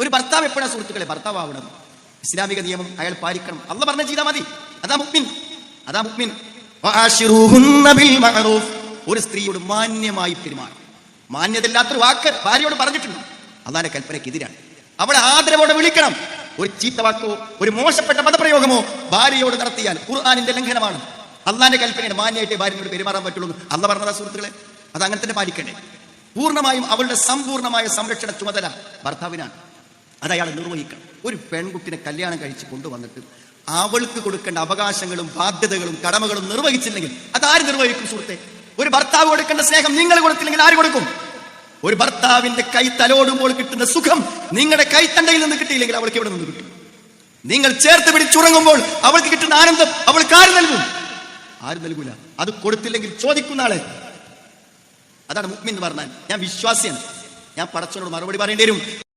ഒരു ഭർത്താവ് എപ്പോഴാണ് സുഹൃത്തുക്കളെ? ഭർത്താവ് ആവണം ഇസ്ലാമിക നിയമം അയാൾ പാലിക്കണം. അല്ല പറഞ്ഞ ചെയ്താൽ മതി. അതാ മുക്മിൻ അതാ മുക്മിൻ. ഒരു സ്ത്രീയോട് മാന്യമായി പെരുമാറും. മാന്യതയില്ലാത്തൊരു വാക്ക് ഭാര്യയോട് പറഞ്ഞിട്ടുണ്ട്. അള്ളാന്റെ കൽപ്പനയ്ക്കെതിരാണ് അവളെ ആദരവോടെ വിളിക്കണം. ഒരു ചീത്ത വാക്കോ ഒരു മോശപ്പെട്ട പദപ്രയോഗമോ ഭാര്യയോട് നടത്തിയാൽ ഖുർആാനിന്റെ ലംഘനമാണ്. അള്ളാന്റെ കൽപ്പനയുടെ മാന്യമായിട്ട് ഭാര്യയോട് പെരുമാറാൻ പറ്റുള്ളൂ അല്ല പറഞ്ഞതാ സുഹൃത്തുക്കളെ? അത് അങ്ങനെ തന്നെ പാലിക്കണ്ടേ? പൂർണമായും അവളുടെ സമ്പൂർണമായ സംരക്ഷണ ചുമതല ഭർത്താവിനാണ്. അത് അയാൾ നിർവഹിക്കണം. ഒരു പെൺകുട്ടിനെ കല്യാണം കഴിച്ച് കൊണ്ടുവന്നിട്ട് അവൾക്ക് കൊടുക്കേണ്ട അവകാശങ്ങളും ബാധ്യതകളും കടമകളും നിർവഹിച്ചില്ലെങ്കിൽ അത് ആര് നിർവഹിക്കും സുഹൃത്തെ? ഒരു ഭർത്താവ് കൊടുക്കേണ്ട സ്നേഹം നിങ്ങൾ കൊടുത്തില്ലെങ്കിൽ ആര് കൊടുക്കും? ഒരു ഭർത്താവിന്റെ കൈ തലോടുമ്പോൾ കിട്ടുന്ന സുഖം നിങ്ങളുടെ കൈത്തണ്ടയിൽ നിന്ന് കിട്ടിയില്ലെങ്കിൽ അവൾക്ക് എവിടെ നിന്ന് കിട്ടും? നിങ്ങൾ ചേർത്ത് പിടിച്ചുറങ്ങുമ്പോൾ അവൾക്ക് കിട്ടുന്ന ആനന്ദം അവൾക്ക് ആര് നൽകും? ആരും നൽകൂല. അത് കൊടുത്തില്ലെങ്കിൽ ചോദിക്കുന്ന ആളെ. അതാണ് മുക്മിൻ എന്ന് പറഞ്ഞാൽ ഞാൻ വിശ്വാസിയാണ്. ഞാൻ പടച്ചനോട് മറുപടി പറയേണ്ടി വരും.